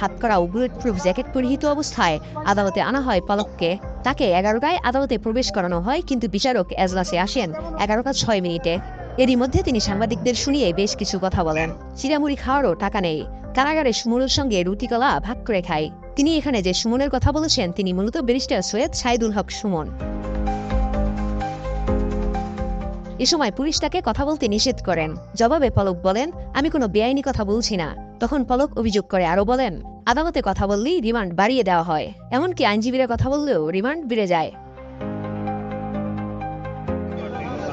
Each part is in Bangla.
হাত করা ও বুলেট প্রুফ জ্যাকেট পরিহিত অবস্থায় আদালতে আনা হয় পলককে। তাকে এগারোটায় আদালতে প্রবেশ করানো হয়, কিন্তু বিচারক এজলাসে আসেন এগারোটা ছয় মিনিটে। এরই মধ্যে তিনি সাংবাদিকদের শুনিয়ে বেশ কিছু কথা বলেন। চিরামুড়ি খাওয়ারও টাকা নেই। কারাগারে সুমনের সঙ্গে রুটিকলা ভাগ করে খায়। তিনি এখানে যে সুমনের কথা বলেছেন, তিনি মূলত ব্যারিস্টার সৈয়দ সাইদুল হক সুমন। এ সময় পুলিশ তাকে কথা বলতে নিষেধ করেন। জবাবে পলক বলেন, আমি কোনো বেআইনি কথা বলছি না। তখন পলক অভিযোগ করে আরও বলেন, আদালতে কথা বললেই রিমান্ড বাড়িয়ে দেওয়া হয়। এমনকি আইনজীবীরা কথা বললেও রিমান্ড বেড়ে যায়।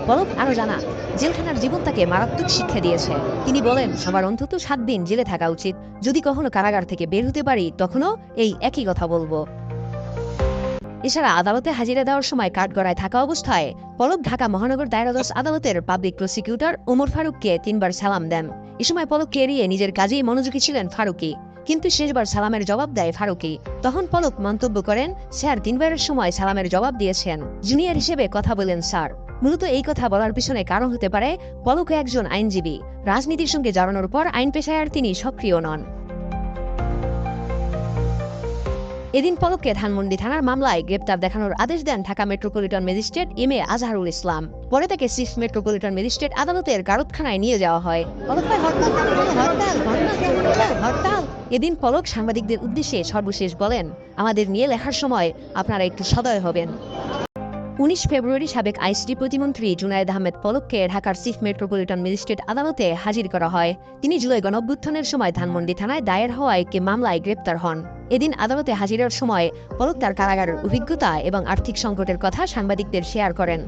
পলক আরও জানা জেলখানার জীবন তাকে মারাত্মক শিক্ষা দিয়েছে। তিনি বলেন, সবার অন্তত সাত দিন জেলে থাকা উচিত। যদি কখনো কারাগার থেকে বের হতে পারি, তখনও এই একই কথা বলব। এছাড়া আদালতে হাজিরা দেওয়ার সময় কাঠগড়ায় থাকা অবস্থায় পলক ঢাকা মহানগর দায়রাদস আদালতের পাবলিক প্রসিকিউটর ওমর ফারুককে তিনবার সালাম দেন। এ সময় পলককে এড়িয়ে নিজের কাজেই মনোযোগী ছিলেন ফারুকি। কিন্তু শেষবার সালামের জবাব দেয় ফারুকি। তখন পলক মন্তব্য করেন, স্যার, তিনবারের সময় সালামের জবাব দিয়েছেন। জুনিয়র হিসেবে কথা বলেন, স্যার। মূলত এই কথা বলার পিছনে কারণ হতে পারে পলক একজন আইনজীবী। রাজনীতির সঙ্গে জড়ানোর পর আইন পেশায় আর তিনি সক্রিয় নন। এদিন পলককে ধানমন্ডি থানার মামলায় গ্রেপ্তার দেখানোর আদেশ দেন Dhaka metropolitan magistrate M A Azharul Islam. পরে তাকে চিফ মেট্রোপলিটন ম্যাজিস্ট্রেট আদালতের গারদখানায় নিয়ে যাওয়া হয়। পলক। এদিন পলক সাংবাদিকদের উদ্দেশ্যে সর্বশেষ বলেন, আমাদের নিয়ে লেখার সময় আপনারা একটু সদয় হবেন। উনিশ ফেব্রুয়ারি সাবেক আইসিডি প্রতিমন্ত্রী জুনায়েদ আহমেদ পলককে ঢাকার চিফ মেট্রোপলিটন ম্যাজিস্ট্রেট আদালতে হাজির করা হয়। তিনি জুলাই গণঅভ্যুত্থানের সময় ধানমন্ডি থানায় দায়ের হওয়া একটি মামলায় গ্রেপ্তার হন। এদিন আদালতে হাজিরার সময় পলক তার কারাগারের অভিজ্ঞতা এবং আর্থিক সংকটের কথা সাংবাদিকদের শেয়ার করেন।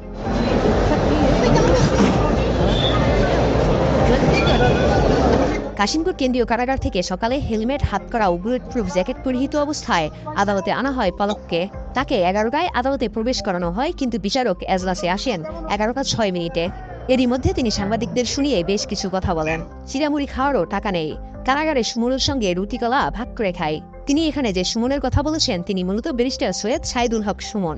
কাশিমপুর কেন্দ্রীয় কারাগার থেকে সকালে হেলমেট, হাত করা ও বুলেট প্রুফ জ্যাকেট পরিহিত অবস্থায় আদালতে আনা হয় পলককে। তাকে এগারো এগারোটায় আদালতে প্রবেশ করানো হয়, কিন্তু বিচারক এজলাসে আসেন এগারোটা ছয় মিনিটে। এরই মধ্যে তিনি সাংবাদিকদের শুনিয়ে বেশ কিছু কথা বলেন। চিরামুড়ি খাওয়ারও টাকা নেই। কারাগারে সুমনের সঙ্গে রুটিকলা ভাগ করে খায়। তিনি এখানে যে সুমনের কথা বলেছেন তিনি মূলত ব্যারিস্টার সৈয়দ সাইদুল হক সুমন।